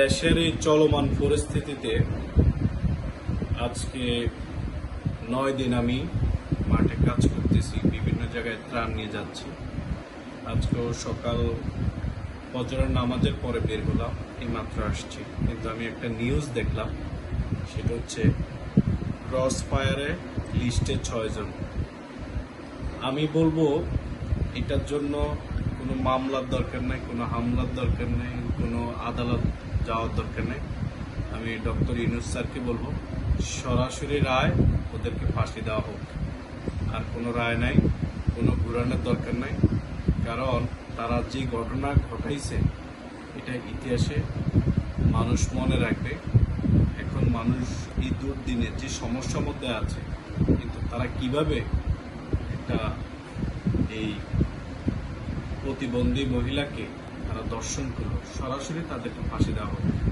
দেশের এই চলমান পরিস্থিতিতে আজকে নয় দিন আমি মাঠে কাজ করতেছি, বিভিন্ন জায়গায় ত্রাণ নিয়ে যাচ্ছি। আজকেও সকাল ফজরের নামাজের পরে বের হলাম, এই মাত্র আসছি। কিন্তু আমি একটা নিউজ দেখলাম, সেটা হচ্ছে ক্রস ফায়ারে লিস্টে ছয়জন। আমি বলব, এটার জন্য কোনো মামলার দরকার নেই, কোনো হামলার দরকার নেই, কোনো আদালত যাওয়ার দরকার নেই। আমি ডক্টর ইনুস স্যারকে বলব, সরাসরি রায় ওদেরকে ফাঁসি দেওয়া হোক। আর কোনো রায় নাই, কোনো ঘুরানোর দরকার নাই। কারণ তারা যে ঘটনা ঘটাইছে, এটা ইতিহাসে মানুষ মনে রাখবে, এখন মানুষ এই দুর্দিনে যে সমস্যার মধ্যে আছে, কিন্তু তারা কীভাবে একটা এই প্রতিবন্ধী মহিলাকে তারা দর্শন করল। সরাসরি তাদেরকে ফাঁসি দেওয়া হবে।